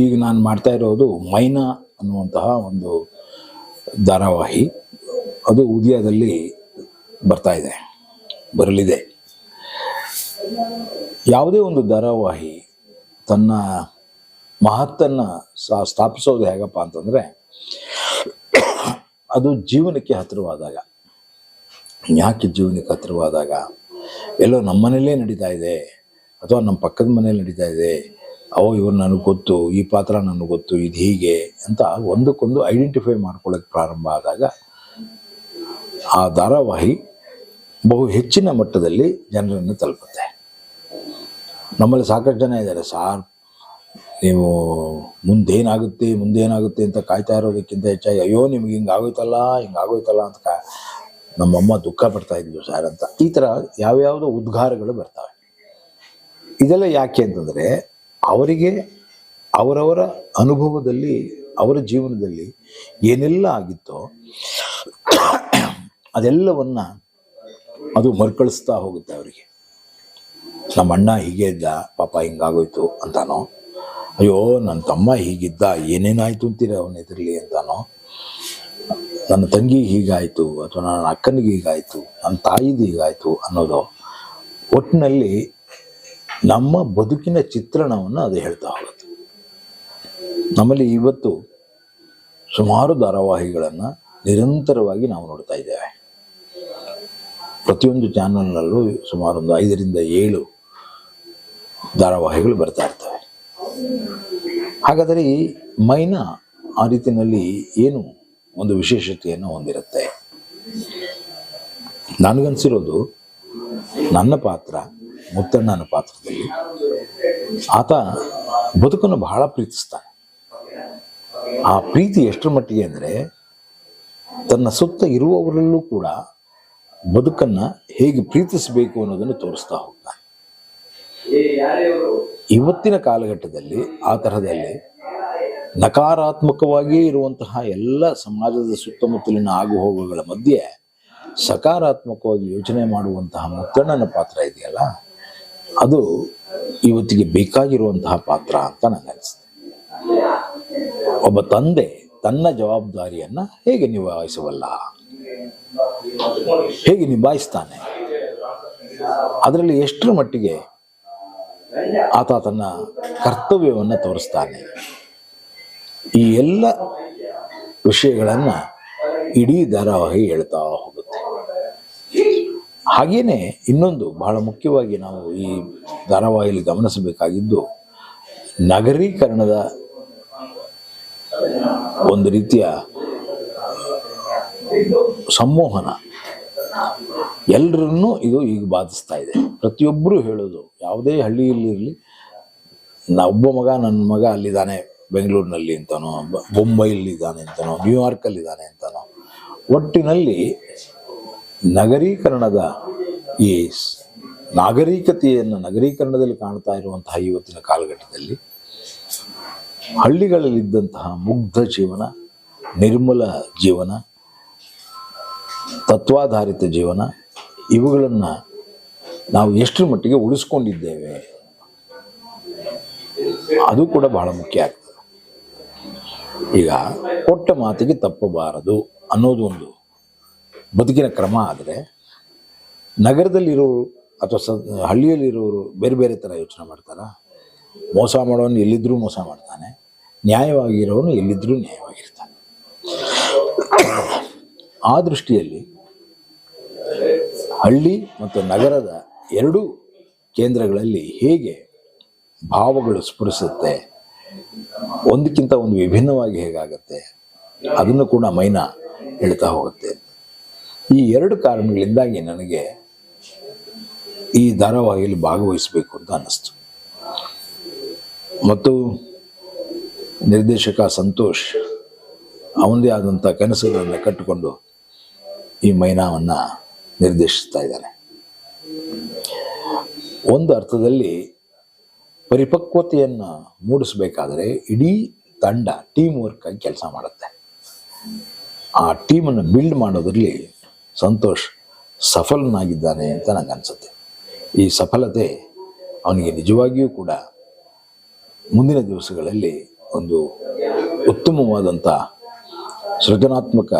ಈಗ ನಾನು ಮಾಡ್ತಾ ಇರೋದು ಮೈನಾ ಅನ್ನುವಂತಹ ಒಂದು ಧಾರಾವಾಹಿ. ಅದು ಉದಯದಲ್ಲಿ ಬರ್ತಾ ಇದೆ, ಬರಲಿದೆ. ಯಾವುದೇ ಒಂದು ಧಾರಾವಾಹಿ ತನ್ನ ಮಹತ್ತನ್ನು ಸಾ ಸ್ಥಾಪಿಸೋದು ಹೇಗಪ್ಪ ಅಂತಂದರೆ, ಅದು ಜೀವನಕ್ಕೆ ಹತ್ತಿರವಾದಾಗ ಯಾಕೆ ಜೀವನಕ್ಕೆ ಹತ್ತಿರವಾದಾಗ, ಎಲ್ಲೋ ನಮ್ಮ ಮನೇಲೇ ನಡೀತಾ ಇದೆ, ಅಥವಾ ನಮ್ಮ ಪಕ್ಕದ ಮನೇಲಿ ನಡೀತಾ ಇದೆ ಅವು ಇವ್ರು ನನಗೆ ಗೊತ್ತು, ಈ ಪಾತ್ರ ನನಗೆ ಗೊತ್ತು, ಇದು ಹೀಗೆ ಅಂತ ಒಂದಕ್ಕೊಂದು ಐಡೆಂಟಿಫೈ ಮಾಡ್ಕೊಳ್ಳೋಕೆ ಪ್ರಾರಂಭ ಆದಾಗ ಆ ಧಾರಾವಾಹಿ ಬಹು ಹೆಚ್ಚಿನ ಮಟ್ಟದಲ್ಲಿ ಜನರನ್ನು ತಲುಪುತ್ತೆ. ನಮ್ಮಲ್ಲಿ ಸಾಕಷ್ಟು ಜನ ಇದ್ದಾರೆ, ಸಾರ್, ನೀವು ಮುಂದೇನಾಗುತ್ತೆ ಮುಂದೇನಾಗುತ್ತೆ ಅಂತ ಕಾಯ್ತಾ ಇರೋದಕ್ಕಿಂತ ಹೆಚ್ಚಾಗಿ, ಅಯ್ಯೋ, ನಿಮ್ಗೆ ಹಿಂಗೆ ಆಗೋಯ್ತಲ್ಲ ಹಿಂಗೆ ಆಗೋಯ್ತಲ್ಲ ಅಂತ ಕಾ ನಮ್ಮಮ್ಮ ದುಃಖ ಪಡ್ತಾ ಇದ್ವಿ ಸರ್ ಅಂತ. ಈ ಥರ ಯಾವ್ಯಾವುದೋ ಉದ್ಗಾರಗಳು ಬರ್ತವೆ. ಇದೆಲ್ಲ ಯಾಕೆ ಅಂತಂದರೆ ಅವರಿಗೆ ಅವರವರ ಅನುಭವದಲ್ಲಿ, ಅವರ ಜೀವನದಲ್ಲಿ ಏನೆಲ್ಲ ಆಗಿತ್ತೋ ಅದೆಲ್ಲವನ್ನ ಅದು ಮರುಕಳಿಸ್ತಾ ಹೋಗುತ್ತೆ ಅವರಿಗೆ. ನಮ್ಮ ಅಣ್ಣ ಹೀಗೆ ಇದ್ದ, ಪಾಪ ಹಿಂಗಾಗೋಯ್ತು ಅಂತಾನೋ, ಅಯ್ಯೋ, ನನ್ನ ತಮ್ಮ ಹೀಗಿದ್ದ, ಏನೇನಾಯಿತು ಅಂತೀರಿ ಅವನ ಎದುರಲ್ಲಿ ಅಂತಾನೋ, ನನ್ನ ತಂಗಿ ಹೀಗಾಯಿತು ಅಥವಾ ನನ್ನ ಅಕ್ಕನಿಗೆ ಹೀಗಾಯಿತು, ನನ್ನ ತಾಯಿದು ಹೀಗಾಯಿತು ಅನ್ನೋದು ಒಟ್ಟಿನಲ್ಲಿ ನಮ್ಮ ಬದುಕಿನ ಚಿತ್ರಣವನ್ನು ಅದು ಹೇಳ್ತಾ ಹೋಗುತ್ತೆ. ನಮ್ಮಲ್ಲಿ ಇವತ್ತು ಸುಮಾರು ಧಾರಾವಾಹಿಗಳನ್ನು ನಿರಂತರವಾಗಿ ನಾವು ನೋಡ್ತಾ ಇದ್ದೇವೆ. ಪ್ರತಿಯೊಂದು ಚಾನಲ್ನಲ್ಲೂ ಸುಮಾರು ಒಂದು ಐದರಿಂದ ಏಳು ಧಾರಾವಾಹಿಗಳು ಬರ್ತಾ ಇರ್ತವೆ. ಹಾಗಾದರೆ ಮೈನ ಆ ರೀತಿಯಲ್ಲಿ ಏನು ಒಂದು ವಿಶೇಷತೆಯನ್ನು ಹೊಂದಿರುತ್ತೆ? ನನಗನ್ಸಿರೋದು ನನ್ನ ಪಾತ್ರ ಮುತ್ತಣ್ಣನ ಪಾತ್ರದಲ್ಲಿ. ಆತ ಬದುಕನ್ನು ಬಹಳ ಪ್ರೀತಿಸ್ತಾನೆ. ಆ ಪ್ರೀತಿ ಎಷ್ಟರ ಮಟ್ಟಿಗೆ ಅಂದರೆ ತನ್ನ ಸುತ್ತ ಇರುವವರಲ್ಲೂ ಕೂಡ ಬದುಕನ್ನು ಹೇಗೆ ಪ್ರೀತಿಸಬೇಕು ಅನ್ನೋದನ್ನು ತೋರಿಸ್ತಾ ಹೋಗ್ತಾನೆ. ಇವತ್ತಿನ ಕಾಲಘಟ್ಟದಲ್ಲಿ ಆ ತರಹದಲ್ಲಿ ನಕಾರಾತ್ಮಕವಾಗಿಯೇ ಇರುವಂತಹ ಎಲ್ಲ ಸಮಾಜದ ಸುತ್ತಮುತ್ತಲಿನ ಆಗುಹೋಗುಗಳ ಮಧ್ಯೆ ಸಕಾರಾತ್ಮಕವಾಗಿ ಯೋಚನೆ ಮಾಡುವಂತಹ ಮುತ್ತಣ್ಣನ ಪಾತ್ರ ಇದೆಯಲ್ಲ? ಅದು ಇವತ್ತಿಗೆ ಬೇಕಾಗಿರುವಂತಹ ಪಾತ್ರ ಅಂತ ನನಗೆ ಅನಿಸುತ್ತೆ ಒಬ್ಬ ತಂದೆ ತನ್ನ ಜವಾಬ್ದಾರಿಯನ್ನು ಹೇಗೆ ನಿಭಾಯಿಸಬಲ್ಲ ಹೇಗೆ ನಿಭಾಯಿಸ್ತಾನೆ? ಅದರಲ್ಲಿ ಎಷ್ಟರ ಮಟ್ಟಿಗೆ ಆತ ತನ್ನ ಕರ್ತವ್ಯವನ್ನು ತೋರಿಸ್ತಾನೆ? ಈ ಎಲ್ಲ ವಿಷಯಗಳನ್ನು ಇಡೀ ಧಾರಾವಾಹಿ ಹೇಳ್ತಾ ಹಾಗೇನೆ ಇನ್ನೊಂದು ಬಹಳ ಮುಖ್ಯವಾಗಿ ನಾವು ಈ ಧಾರಾವಾಹಿಯಲ್ಲಿ ಗಮನಿಸಬೇಕಾಗಿದ್ದು ನಗರೀಕರಣದ ಒಂದು ರೀತಿಯ ಸಂಮೋಹನ. ಎಲ್ಲರನ್ನೂ ಇದು ಈಗ ಬಾಧಿಸ್ತಾ ಇದೆ. ಪ್ರತಿಯೊಬ್ಬರೂ ಹೇಳೋದು ಯಾವುದೇ ಹಳ್ಳಿಯಲ್ಲಿರಲಿ ನಾ ಒಬ್ಬ ಮಗ ನನ್ನ ಮಗ ಅಲ್ಲಿದ್ದಾನೆ ಬೆಂಗಳೂರಿನಲ್ಲಿ ಅಂತಾನೋ ಬೊಂಬೈಲಿದ್ದಾನೆ ಅಂತಾನೋ, ನ್ಯೂಯಾರ್ಕಲ್ಲಿದ್ದಾನೆ ಅಂತಾನೋ, ಒಟ್ಟಿನಲ್ಲಿ ನಗರೀಕರಣದ ಈ ನಾಗರಿಕತೆಯನ್ನು ನಗರೀಕರಣದಲ್ಲಿ ಕಾಣ್ತಾ ಇರುವಂತಹ ಇವತ್ತಿನ ಕಾಲಘಟ್ಟದಲ್ಲಿ ಹಳ್ಳಿಗಳಲ್ಲಿದ್ದಂತಹ ಮುಗ್ಧ ಜೀವನ, ನಿರ್ಮಲ ಜೀವನ, ತತ್ವಾಧಾರಿತ ಜೀವನ ಇವುಗಳನ್ನು ನಾವು ಎಷ್ಟರ ಮಟ್ಟಿಗೆ ಉಳಿಸ್ಕೊಂಡಿದ್ದೇವೆ? ಅದು ಕೂಡ ಬಹಳ ಮುಖ್ಯ ಆಗ್ತದೆ. ಈಗ ಕೊಟ್ಟ ಮಾತಿಗೆ ತಪ್ಪಬಾರದು ಅನ್ನೋದು ಒಂದು ಬದುಕಿನ ಕ್ರಮ ಆದರೆ ನಗರದಲ್ಲಿರೋರು ಅಥವಾ ಸ, ಹಳ್ಳಿಯಲ್ಲಿರೋರು ಬೇರೆ ಬೇರೆ ಥರ ಯೋಚನೆ ಮಾಡ್ತಾರೆ? ಮೋಸ ಮಾಡೋನು ಎಲ್ಲಿದ್ದರೂ ಮೋಸ ಮಾಡ್ತಾನೆ. ನ್ಯಾಯವಾಗಿರೋನು ಎಲ್ಲಿದ್ದರೂ ನ್ಯಾಯವಾಗಿರ್ತಾನೆ. ಆ ದೃಷ್ಟಿಯಲ್ಲಿ ಹಳ್ಳಿ ಮತ್ತು ನಗರದ ಎರಡೂ ಕೇಂದ್ರಗಳಲ್ಲಿ ಹೇಗೆ ಭಾವಗಳು ಸ್ಫುರಿಸುತ್ತೆ, ಒಂದಕ್ಕಿಂತ ಒಂದು ವಿಭಿನ್ನವಾಗಿ ಹೇಗಾಗತ್ತೆ, ಅದನ್ನು ಕೂಡ ಮೈನಾ ಹೇಳ್ತಾ ಹೋಗುತ್ತೆ. ಈ ಎರಡು ಕಾರಣಗಳಿಂದಾಗಿ ನನಗೆ ಈ ಧಾರಾವಾಹಿಯಲ್ಲಿ ಭಾಗವಹಿಸಬೇಕು ಅಂತ ಅನ್ನಿಸ್ತು. ಮತ್ತು ನಿರ್ದೇಶಕ ಸಂತೋಷ್ ಅವನದೇ ಆದಂಥ ಕನಸುಗಳನ್ನು ಕಟ್ಟಿಕೊಂಡು ಈ ಮೈನಾವನ್ನು ನಿರ್ದೇಶಿಸ್ತಾ ಇದ್ದಾನೆ ಒಂದು ಅರ್ಥದಲ್ಲಿ ಪರಿಪಕ್ವತೆಯನ್ನು ಮೂಡಿಸಬೇಕಾದರೆ ಇಡೀ ತಂಡ ಟೀಮ್ ವರ್ಕ್ ಆಗಿ ಕೆಲಸ ಮಾಡುತ್ತೆ. ಆ ಟೀಮನ್ನು ಬಿಲ್ಡ್ ಮಾಡೋದ್ರಲ್ಲಿ ಸಂತೋಷ್ ಸಫಲನಾಗಿದ್ದಾನೆ ಅಂತ ನನಗೆ ಅನಿಸುತ್ತೆ. ಈ ಸಫಲತೆ ಅವನಿಗೆ ನಿಜವಾಗಿಯೂ ಕೂಡ ಮುಂದಿನ ದಿವಸಗಳಲ್ಲಿ ಒಂದು ಉತ್ತಮವಾದಂಥ ಸೃಜನಾತ್ಮಕ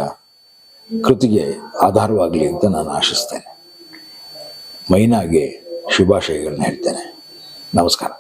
ಕೃತಿಗೆ ಆಧಾರವಾಗಲಿ ಅಂತ ನಾನು ಆಶಿಸ್ತೇನೆ. ಮೈನಾಗೆ ಶುಭಾಶಯಗಳನ್ನ ಹೇಳ್ತೇನೆ. ನಮಸ್ಕಾರ.